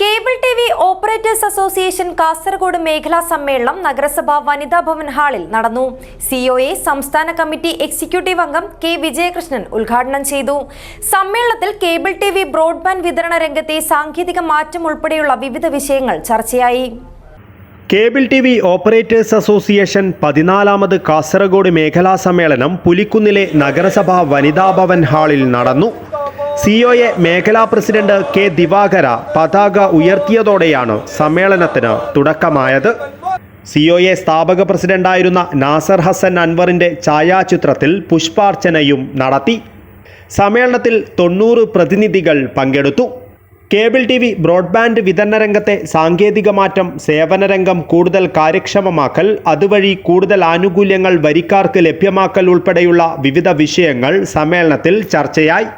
Cable T V operators association Kasaragod മേഖലാ സമ്മേളനം നഗരസഭ വനിതാ ഭവൻ ഹാളിൽ നടന്നു. സിഒഎ സംസ്ഥാന കമ്മിറ്റി എക്സിക്യൂട്ടീവ് അംഗം കെ വിജയകൃഷ്ണൻ ഉദ്ഘാടനം ചെയ്തു. സമ്മേളനത്തിൽ കേബിൾ ടി വി ബ്രോഡ്ബാൻഡ് വിതരണ രംഗത്തെ സാങ്കേതിക മാറ്റം ഉൾപ്പെടെയുള്ള വിവിധ വിഷയങ്ങൾ ചർച്ചയായി. Cable T V operators association പതിനാലാമത് Kasaragod മേഖലാ സമ്മേളനം പുലിക്കുന്നിലെ നഗരസഭാ വനിതാ ഭവൻ ഹാളിൽ നടന്നു. സിഒഎ മേഖലാ പ്രസിഡന്റ് കെ ദിവാകര പതാക ഉയർത്തിയതോടെയാണ് സമ്മേളനത്തിന് തുടക്കമായത്. സിഒഎ സ്ഥാപക പ്രസിഡന്റായിരുന്ന നാസർ ഹസൻ അൻവറിന്റെ ഛായാചിത്രത്തിൽ പുഷ്പാർച്ചനയും നടത്തി. സമ്മേളനത്തിൽ തൊണ്ണൂറ് പ്രതിനിധികൾ പങ്കെടുത്തു. കേബിൾ ടി വി ബ്രോഡ്ബാൻഡ് വിതരണ രംഗത്തെ സാങ്കേതിക മാറ്റം സേവനരംഗം കൂടുതൽ കാര്യക്ഷമമാക്കൽ അതുവഴി കൂടുതൽ ആനുകൂല്യങ്ങൾ വരിക്കാർക്ക് ലഭ്യമാക്കൽ ഉൾപ്പെടെയുള്ള വിവിധ വിഷയങ്ങൾ സമ്മേളനത്തിൽ ചർച്ചയായി.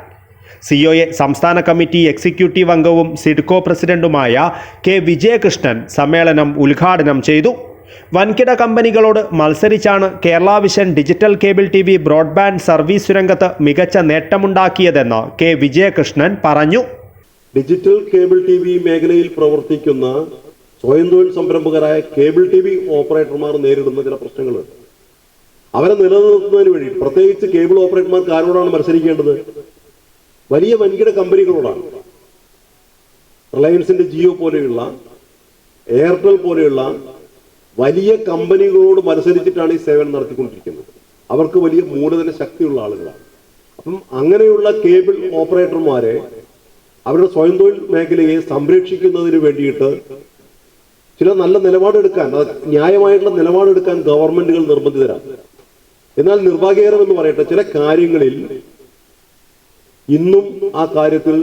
സിഒഎ സംസ്ഥാന കമ്മിറ്റി എക്സിക്യൂട്ടീവ് അംഗവും സിഡ്കോ പ്രസിഡന്റുമായ കെ വിജയകൃഷ്ണൻ സമ്മേളനം ഉദ്ഘാടനം ചെയ്തു. വൻകിട കമ്പനികളോട് മത്സരിച്ചാണ് Kerala vision digital cable T V broadband service രംഗത്ത് മികച്ച നേട്ടമുണ്ടാക്കിയതെന്ന് കെ വിജയകൃഷ്ണൻ പറഞ്ഞു. ഡിജിറ്റൽ കേബിൾ ടി വി മേഖലയിൽ പ്രവർത്തിക്കുന്ന സ്വയം തൊഴിൽ സംരംഭകരായ കേബിൾ ടി വി ഓപ്പറേറ്റർമാർ നേരിടുന്ന ചില പ്രശ്നങ്ങളുണ്ട്. അവരെ നിലനിർത്തുന്നതിന് വേണ്ടി പ്രത്യേകിച്ച് കേബിൾ ഓപ്പറേറ്റർമാർക്ക് ആരോടാണ് മത്സരിക്കേണ്ടത്? വലിയ വൻകിട കമ്പനികളോടാണ്. റിലയൻസിന്റെ ജിയോ പോലെയുള്ള എയർടെൽ പോലെയുള്ള വലിയ കമ്പനികളോട് മത്സരിച്ചിട്ടാണ് ഈ സേവനം നടത്തിക്കൊണ്ടിരിക്കുന്നത്. അവർക്ക് വലിയ മൂലധന ശക്തിയുള്ള ആളുകളാണ്. അപ്പം അങ്ങനെയുള്ള കേബിൾ ഓപ്പറേറ്റർമാരെ അവരുടെ സ്വയം തൊഴിൽ മേഖലയെ സംരക്ഷിക്കുന്നതിന് വേണ്ടിയിട്ട് ചില നല്ല നിലപാടെടുക്കാൻ അത് ന്യായമായിട്ടുള്ള നിലപാടെടുക്കാൻ ഗവൺമെന്റുകൾ നിർബന്ധിതരാണ്. എന്നാൽ നിർഭാഗ്യകരം എന്ന് പറയട്ടെ ചില കാര്യങ്ങളിൽ ഇന്നും ആ കാര്യത്തിൽ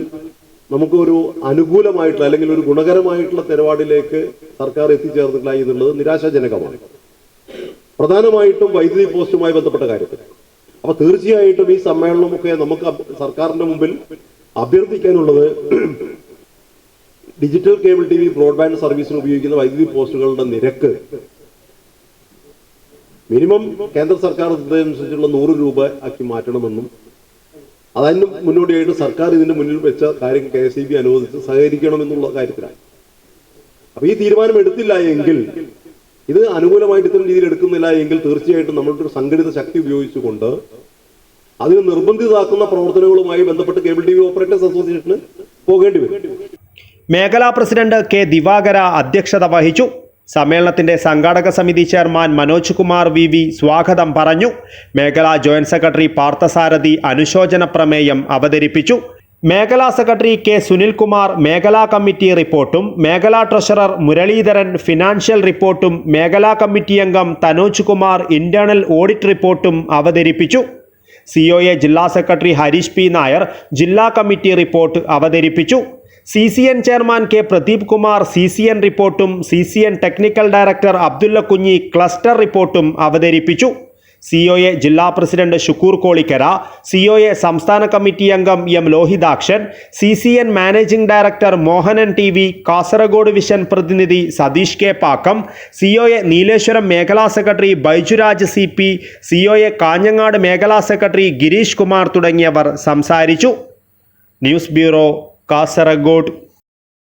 നമുക്കൊരു അനുകൂലമായിട്ടുള്ള അല്ലെങ്കിൽ ഒരു ഗുണകരമായിട്ടുള്ള നിലപാടിലേക്ക് സർക്കാർ എത്തിച്ചേർന്നിട്ടില്ല എന്നുള്ളത് നിരാശാജനകമാണ്. പ്രധാനമായിട്ടും വൈദ്യുതി പോസ്റ്റുമായി ബന്ധപ്പെട്ട കാര്യത്തിൽ. അപ്പൊ തീർച്ചയായിട്ടും ഈ സമ്മേളനമൊക്കെ നമുക്ക് സർക്കാരിന്റെ മുമ്പിൽ അഭ്യർത്ഥിക്കാനുള്ളത് digital cable T V broadband സർവീസിന് ഉപയോഗിക്കുന്ന വൈദ്യുതി പോസ്റ്റുകളുടെ നിരക്ക് മിനിമം കേന്ദ്ര സർക്കാർ അനുസരിച്ചുള്ള നൂറ് രൂപ ആക്കി മാറ്റണമെന്നും അതിന് മുന്നോടിയായിട്ട് സർക്കാർ ഇതിന്റെ മുന്നിൽ വെച്ച കാര്യം കെ എസ് ഇ ബി അനുവദിച്ച് സഹകരിക്കണമെന്നുള്ള കാര്യത്തിലാണ്. അപ്പൊ ഈ തീരുമാനം എടുത്തില്ല എങ്കിൽ ഇത് അനുകൂലമായിട്ട് ഇത്തരം രീതിയിൽ എടുക്കുന്നില്ല എങ്കിൽ തീർച്ചയായിട്ടും നമ്മളുടെ ഒരു സംഘടിത ശക്തി ഉപയോഗിച്ചുകൊണ്ട് അതിന് നിർബന്ധിതാക്കുന്ന പ്രവർത്തനങ്ങളുമായി ബന്ധപ്പെട്ട് കേബിൾ ടി വി ഓപ്പറേറ്റേഴ്സ് അസോസിയേഷന് പോകേണ്ടി വരും. മേഖലാ പ്രസിഡന്റ് കെ ദിവാകര അധ്യക്ഷത വഹിച്ചു. സമ്മേളനത്തിന്റെ സംഘാടക സമിതി chairman Manoj Kumar V V സ്വാഗതം പറഞ്ഞു. മേഖലാ ജോയിന്റ് സെക്രട്ടറി പാർത്ഥസാരഥി അനുശോചന പ്രമേയം അവതരിപ്പിച്ചു. മേഖലാ സെക്രട്ടറി കെ സുനിൽകുമാർ മേഖലാ കമ്മിറ്റി റിപ്പോർട്ടും മേഖലാ ട്രഷറർ മുരളീധരൻ ഫിനാൻഷ്യൽ റിപ്പോർട്ടും മേഖലാ കമ്മിറ്റി അംഗം തനോജ് കുമാർ ഇന്റേണൽ ഓഡിറ്റ് റിപ്പോർട്ടും അവതരിപ്പിച്ചു. സിഒഎ ജില്ലാ സെക്രട്ടറി ഹരീഷ് പി നായർ ജില്ലാ കമ്മിറ്റി റിപ്പോർട്ട് അവതരിപ്പിച്ചു. C C N chairman K Pradeep Kumar C C N റിപ്പോർട്ടും C C N technical director Abdulla Kunhi cluster റിപ്പോർട്ടും അവതരിപ്പിച്ചു. സിഒഎ ജില്ലാ president Shukoor Kolikkara C O A സംസ്ഥാന കമ്മിറ്റി അംഗം M Lohithakshan C C N managing director Mohanan T V Kasaragod vision പ്രതിനിധി Satheesh K Pakkam C O A Nileshwaram മേഖലാ secretary Baijuraj C P C O A Kanhangad മേഖലാ secretary Girish Kumar തുടങ്ങിയവർ സംസാരിച്ചു. News bureau Kasaragod